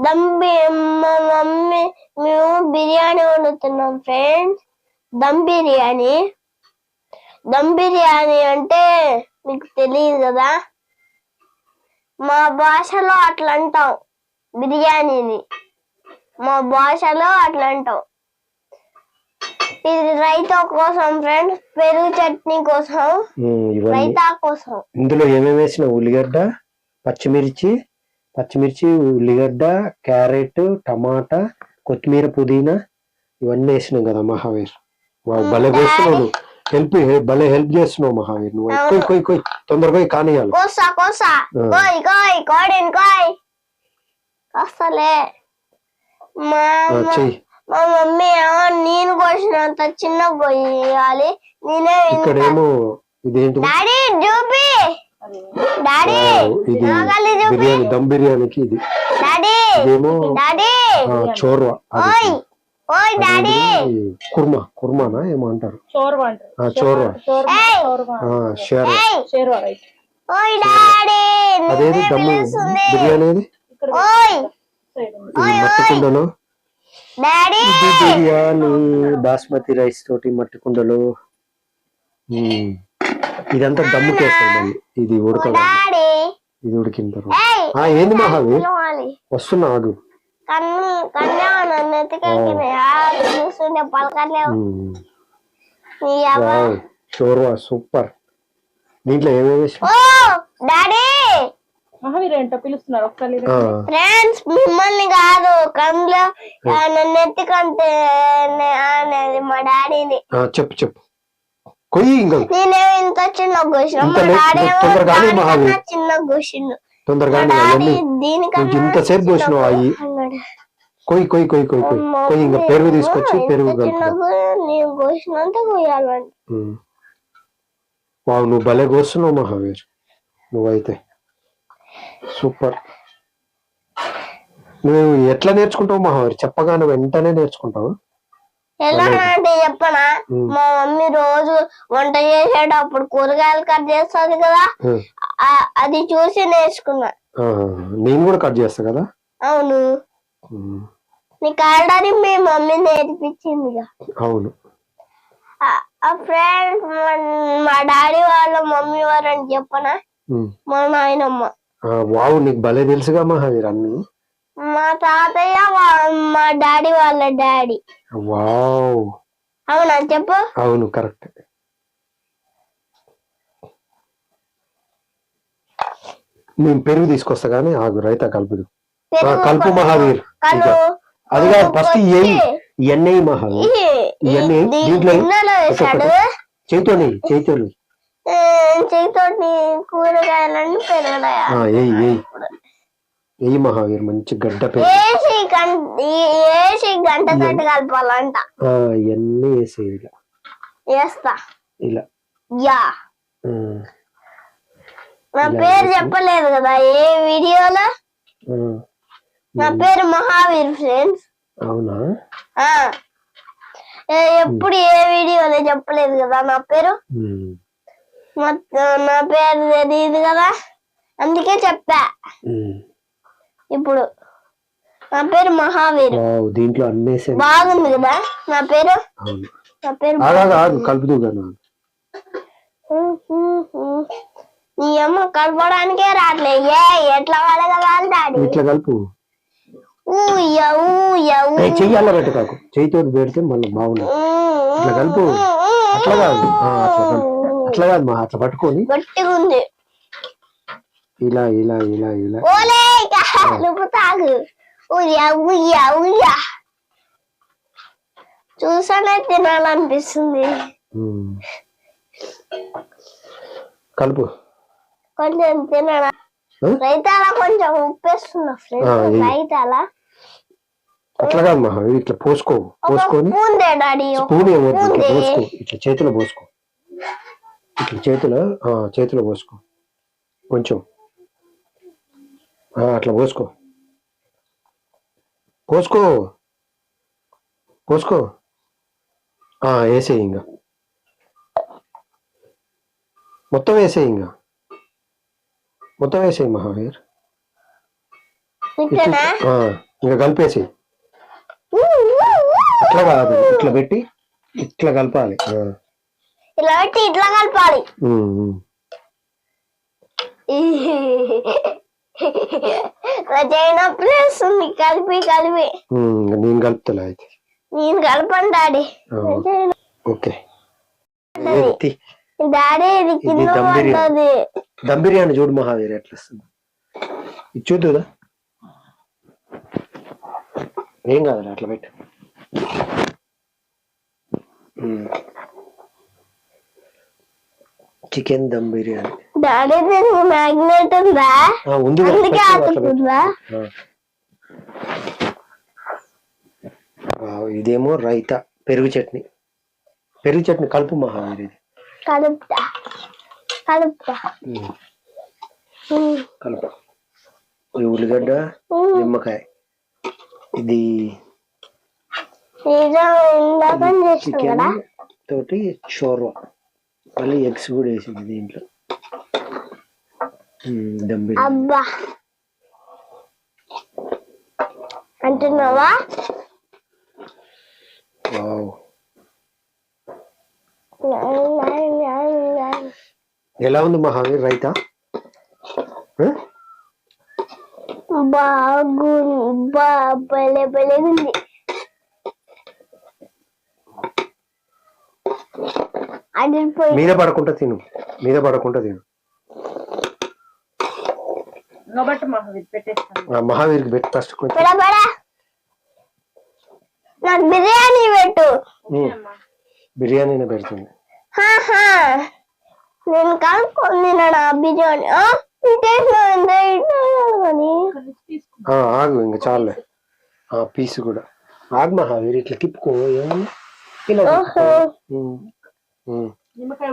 Dum B- మా mummy మేము బిర్యానీ వండుతున్నాం ఫ్రెండ్స్ దమ్ బిర్యానీ దమ్ బిర్యానీ అంటే మీకు తెలియదు కదా మా భాషలో అట్లా అంటాం బిర్యానీని మా భాషలో అట్లా అంటాం ఇది రైతా కోసం ఫ్రెండ్స్ పెరుగు చట్నీ కోసం రైతా కోసం ఇందులో ఏమేమి వేసినావు ఉల్లిగడ్డ పచ్చిమిర్చి పచ్చిమిర్చి ఉల్లిగడ్డ క్యారెట్ టమాటా కొత్తిమీర పుదీనా ఇవన్నీ వేసినాం కదా మహావీర్. వావ్, భలే వేస్తున్నావు హెల్ప్ భలే హెల్ప్ చేస్తున్నావు మహావీర్. నువ్వు కొయ్ కొయ్ కొయ్ తొందరగా కానియాలి కోసా కోసా. ఆ. కోయ్ కోయ్ కోడిని కోయ్. అసలే మా మమ్మీ నేను కోసినంత చిన్న కొయ్యాలి నేనే ఇక్కడేమో ఇదేంటిది డాడీ చూపి ఇది బిర్యానీ దమ్ బిర్యానీకి ఇది. డాడీ! ఇదేమో డాడీ! ఆ, చోర్వా. అది. ఓయ్! ఓయ్ డాడీ! ఇది కుర్మా కుర్మానా ఏమో అంటారు. చోర్వా అంటారు. ఆ, చోర్వా. చోర్వా ఏయ్. చోర్వా. ఆ, షేర్ ఏయ్! షేర్వా రైట్. ఓయ్ డాడీ! అదేది దమ్ము? పిలుస్తుంది. బిర్యానీ ఏది? ఇక్కడ ఓయ్! సైడ్ ఉంది. ఇది మట్టి కుండలో డాడీ! ఇది బిర్యానీ బాస్మతి రైస్ తోటి మట్టి ఇదంతా దమ్ముకేస్తాం మళ్ళీ ఇది ఉడకదు డాడీ. ఇది ఉడికిన తర్వాత. ఏంది మహావి వస్తున్నా ఆగు. షోర్వా సూపర్. దీంట్లో ఏమేమి డాడీ. మహావీర్ ఏంటో పిలుస్తున్నారు ఫ్రెండ్స్ మిమ్మల్ని కాదు కన్నులో ఆ, నన్ను ఎత్తుకంటే అనేది మా డాడీని. చెప్పు చెప్పు. కొయ్యి ఇంకా. ఇంత చిన్న కూర్చున్నా తొందరగానే అవన్నీ కొంచెం ఇంతసేపు చిన్న పోసినావు అయ్యి. కొయ్యి కొయ్యి కొయ్యి కొయ్యి కొయ్యి. కొయ్యి ఇంకా పెరుగు తీసుకొచ్చి పెరుగు. వావ్ నువ్వు భలే కోస్తున్నావు మహావీర్. నువ్వైతే. సూపర్. నువ్వు ఎట్లా నేర్చుకుంటావు మహావీర్? చెప్పగానే వెంటనే నేర్చుకుంటావు? ఎలా అంటే చెప్పనా. మా మమ్మీ రోజు వంట చేసేటప్పుడు కూరగాయలు కట్ చేస్తుంది కదా. అది చూసి నేర్చుకున్నా. నేను కూడా కట్ చేస్తా కదా? అవును. నీకు ఆల్రెడీ మీ మమ్మీ నేర్పించింది. అవును. ఫ్రెండ్స్ మా డాడీ వాళ్ళ మమ్మీ వారని చెప్పనా. మా నాయనమ్మ. వావ్ నీకు భలే తెలుసుగా మహావీర్ అన్ని. మా తాతయ్య మా డాడీ వాళ్ళ డాడీ. వావ్. అవునా చెప్పు. అవును కరెక్ట్. నేను పెరుగు తీసుకొస్తా కానీ ఆగు రైతా కలుపుదు పెరుగు కలుపు మహావీర్. అది కాదు ఫస్ట్ ఇవన్నీ మహావీర్ దీ- దీంట్లో గిన్నెలో వేసాడు చేతితోని చేతితోని. ఏ, చేతితోటి కూరగాయలను పెరగడాయా ఏయ్ మహావీర్ మంచి గడ్డ వేసి గంట వేసి గంట తోటి కలపాలంట. ఇవన్నీ వేసే ఇలా వేస్తా ఇలా. యా. నా పేరు. చెప్పలేదు కదా ఏ వీడియోలో? నా పేరు మహావీర్ ఫ్రెండ్స్. అవునా? ఏ- ఎప్పుడు ఏ వీడియోలో చెప్పలేదు కదా నా పేరు? నా- పేరు తెలియదు కదా అందుకే చెప్పా. ఇప్పుడు నా పేరు మహావీర్. దీంట్లో అన్నీ వేసే బాగుంది కదా? నా పేరు? నా పేరు కానీ నీ అమ్మ కలపడానికే రావట్లే ఏ ఎట్లా కలగవాలి డాడీ? ఇట్లా కలుపు. ఊయ ఊయ ఊ. ఏయ్, చెయ్యి అల్ల పెట్టు కాకు. చేయితో పెడితే మళ్ళీ బాగుండదు ఇట్లా కలుపు. అట్లా కాదు అట్లా కలుపు అట్లా కాదు మా అట్లా పట్టుకొని. గట్టిగా ఉంది ఇలా ఇలా ఇలా ఇలా ఓలే కలుపు తాగు ఉయ్య ఉయ్య ఉయ్య చూసానే తినాలనిపిస్తుంది. కలుపు కొంచెం తినడా? రైతాల కొంచెం ఉప్పేస్తున్నా ఫ్రెండ్స్. రైతాల అట్లా కాదు మహా ఇట్లా పోసుకో పోసుకొని స్పూన్ దే డాడీ ఒక స్పూన్ ఏమొద్దు ఇట్లా. పోసుకో ఇట్లా చేతిలో పోసుకో ఇట్లా చేతిలో చేతిలో పోసుకో కొంచెం అట్లా పోసుకో. పోసుకో. పోసుకో. ఆ, వేసేయి ఇంకా మొత్తం వేసేయి ఇంకా మొత్తం వేసేయి మహావీర్. ఇంకా కలిపేసి అట్లా కాదు ఇట్లా పెట్టి ఇట్లా కలపాలి. ఇలా పెట్టి ఇట్లా కలపాలి. చేయనప్పుడు వస్తుంది. కలిపి కలిపి. నేను కలుపుతలే అయితే. నేను కలపను డాడీ. ఓకే. డాడీ ఇది కింద దమ్ బిర్యానీ. పడ్డది. దమ్ బిర్యానీ చూడు మహావీర్ ఎట్లా వస్తుంది. ఇది చూద్దుదా? ఏం కాదు అట్లా పెట్టు. చికెన్ దమ్ బిర్యానీ. డాడీ దీనికి మ్యాగ్నెట్ ఉందా ఆ, ఉంది కదా, అందుకే పెట్టు, అట్లా పెట్టు. ఆతుకుందా ఆ. వావ్, ఇదేమో రైతా పెరుగు చట్నీ. పెరుగు చట్నీ కలుపు మహావీర్ ఇది. కలుపుతా. కలుపుతా. ఉమ్, ఉమ్, కలుపు. ఈ ఉల్లిగడ్డ ఉమ్. నిమ్మకాయ. ఇది నిజం ఇందాక చేసిన చికెన్ తోటి షోర్వా. మళ్ళీ ఎగ్స్ కూడా వేసింది దీంట్లో. దమ్ అబ్బా. అంటున్నావా? ఎలా ఉంది మహావీర్ రైతా? ఆ? బాగు బా భలే భలే ఉంది. మీద పడకుండా తిను. మీద పడకుండా తిను. మహావీర్ మహావీర్కి పెట్టి ఫస్ట్ నాకు బిర్యానీ పెట్టు. మ్మ్. బిర్యానీనే పెడుతుంది. హాహా నేను బిర్యానీ. ఆగు ఇంకా చాలే. ఆ పీస్ కూడా. ఆగు మహావీర్ ఇట్లా తిప్పుకో ఏమన్నా?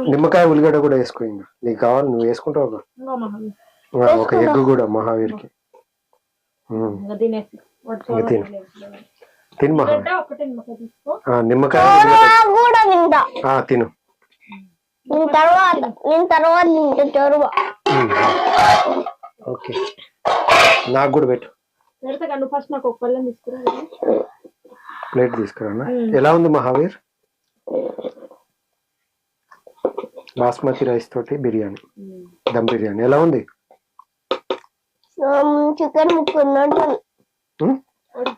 నిమ్మకాయ ఉల్లిగడ్డ. కూడా వేసుకో నీకు కావాలి నువ్వు వేసుకుంటావు ఒక- ఇంకో మహావీర్ ఆ, ఒక ఎగ్ కూడా మహావీర్కి. తిను. తిను మహా. నిమ్మకాయ తిను. తర్వాత. ఓకే. నాకు కూడా పెట్టు. ఫస్ట్ నాకు ఒక తీసుకురా. ప్లేట్ తీసుకురానా? ఎలా ఉంది మహావీర్? బాస్మతి రైస్ తోటి బిర్యానీ. దమ్ బిర్యానీ. ఎలా ఉంది? చికెన్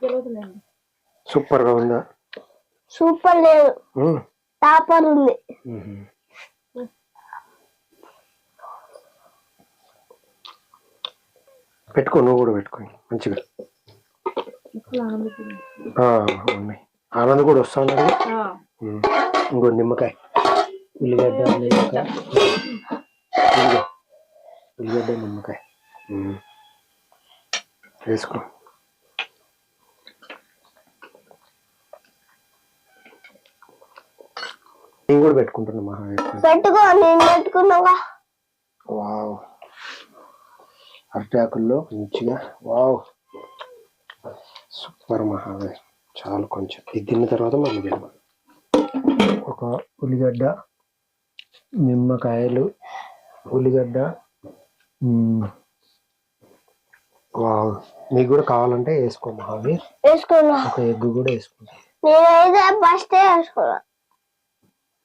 తెలియదులేండి సూపర్గా ఉందా? సూపర్ లేదు. మ్మ్. టాపర్ ఉంది. పెట్టుకో నువ్వు కూడా పెట్టుకో మంచిగా. ఆనంద్ కూడా వస్తాను ఉమ్. ఇంకో నిమ్మకాయ. ఉల్లిగడ్డ. ఉల్లిగడ్డ నిమ్మకాయ. ఉమ్. వేసుకో. నేను కూడా పెట్టుకుంటున్నా మహావీర్ పెట్టుకో నేను పెట్టుకున్నాగా. వావ్. అరటాకుల్లో మంచిగా వావ్. సూపర్ మహావీర్ చాలు కొంచెం. ఇది తిన్న తర్వాత మళ్ళీ ఒక ఉల్లిగడ్డ నిమ్మకాయలు ఉల్లిగడ్డ. వావ్. నీకు కూడా కావాలంటే వేసుకో మహావీర్ వేసుకున్నా ఒక ఎగ్ కూడా వేసుకుంటా నేనైతే ఫస్ట్ వేసుకున్నా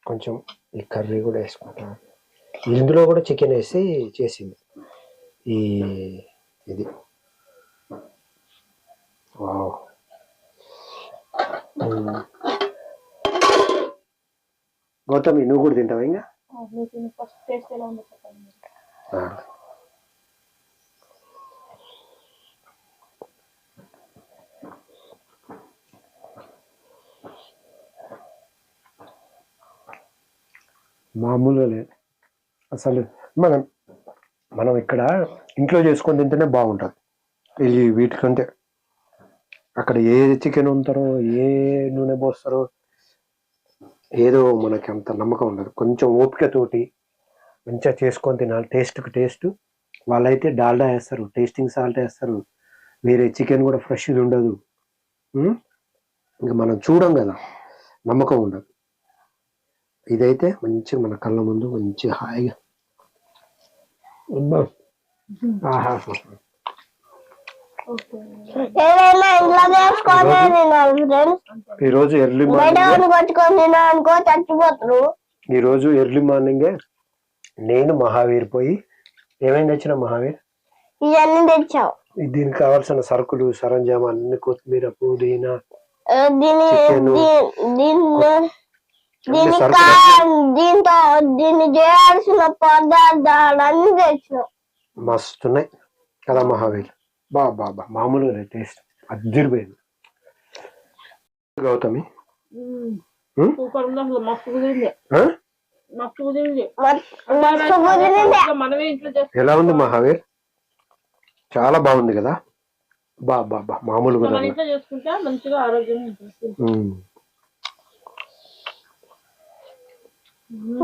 కొంచెం ఈ కర్రీ కూడా వేసుకుంటా. ఇందులో కూడా చికెన్ వేసి చేసింది. ఈ ఇది. వావ్. గౌతమి నువ్వు కూడా తింటావా ఇంకా? నీకు ఫస్ట్ టేస్ట్ ఎలా ఉందో చెప్పండి మామూలుగా లేదు అసలు మనం మనం ఇక్కడ ఇంట్లో చేసుకొని తింటేనే బాగుంటుంది. ఇది వీటికంటే అక్కడ ఏ చికెన్ ఉంటారో ఏ నూనె పోస్తారో ఏదో మనకి అంత నమ్మకం ఉండదు. కొంచెం ఓపికతోటి మంచిగా చేసుకొని తినాలి. టేస్ట్కి టేస్ట్. వాళ్ళైతే డాల్డా వేస్తారు. టేస్టింగ్ సాల్ట్ వేస్తారు. వేరే చికెన్ కూడా ఫ్రెష్ది ఉండదు? ఇంకా మనం చూడం కదా. నమ్మకం ఉండదు. ఇదైతే మంచిగా మన కళ్ళ ముందు మంచి హాయిగా. ఆహా. ఏదైనా చేసుకొని ఫ్రెండ్స్ ఈ రోజు ఎర్లీ మార్నింగ్ తినా అనుకో చచ్చిపోతారు. ఈ రోజు ఎర్లీ మార్నింగే నేను మహావీర్ పోయి ఏమేమి తెచ్చిన మహావీర్? ఇవన్నీ తెచ్చావు. దీనికి కావాల్సిన సరుకులు సరంజామా అన్ని కొత్తిమీర పుదీనా దీంతో దీన్ని చేయాల్సిన పదార్థాలన్నీ తెచ్చినావు. మస్తున్నాయి కదా మహావీర్. బా బా బా మామూలుగా టేస్ట్. అద్దరిపోయింది. గౌతమి? ఉం? సూపర్ ఉంది అసలు మస్తు కుదిరింది. ఆ? మస్తు కుదిరింది. మస్తు మస్తు కుదిరింది. ఇంకా మనమే ఇంట్లో చేస్తాం. ఎలా ఉంది మహావీర్? చాలా బాగుంది కదా? బా బా బా మామూలుగా మన రాదు. ఇంట్లో చేసుకుంటే మంచిగా ఆరోగ్యంగా.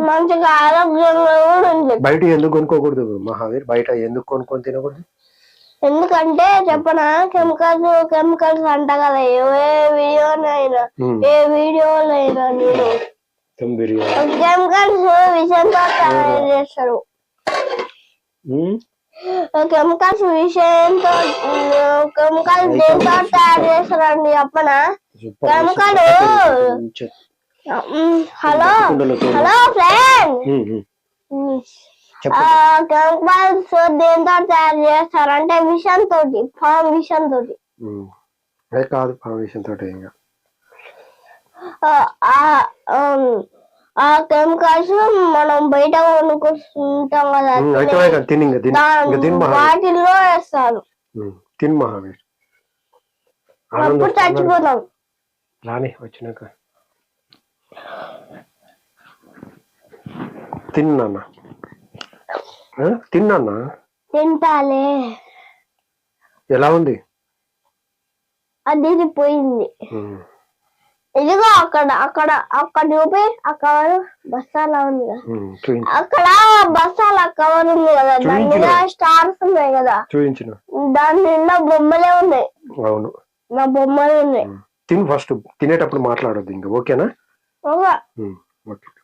మంచిగా కూడా బయట ఎందుకు కొనుక్కోకూడదు మహావీర్? బయట ఎందుకు కొనుక్కొని తినకూడదు? ఎందుకంటే చెప్పనా కెమికల్స్ కెమికల్స్ అంట కదా ఏ వీడియోనైనా. ఏ వీడియోలైనా నేను కెమికల్స్ విషయంతో తయారు చేస్తారు? కెమికల్స్ విషయంతో కెమికల్స్ దేంతో తయారు చేస్తారండి చెప్పనా? కెమికల్. హలో. హలో ఫ్రెండ్ దేంతో తయారు చేస్తారంటే విషం తోటి ఫామ్ విషం తోటి. ఉం. అదే కాదు పర్మిషన్ తోటి ఇంకా. ఆ, కెమికల్స్ మనం బయట కొనుక్కుంటాం కదా వాటిల్లో వేస్తారు. ఉం, తిని మహావీర్ అప్పుడు ఆనందం చచ్చిపోతాం. రాని వచ్చినాక. తిన్నా తిన్నా తింటాలే. ఎలా ఉంది? అది పోయింది. ఇదిగో అక్కడ అక్కడ అక్కడ చూపి ఆ కవర్ బస్తాలా ఉంది కదా. అక్కడ బస్తాల కవర్ ఉంది కదా. దాని మీద. స్టార్స్ ఉన్నాయి కదా. చూయించిన దాని నిండా బొమ్మలే ఉన్నాయి. అవును. నా బొమ్మలు ఉన్నాయి. తిని ఫస్ట్. తినేటప్పుడు మాట్లాడొద్దు ఇంకా. ఓకేనా? ఓకే.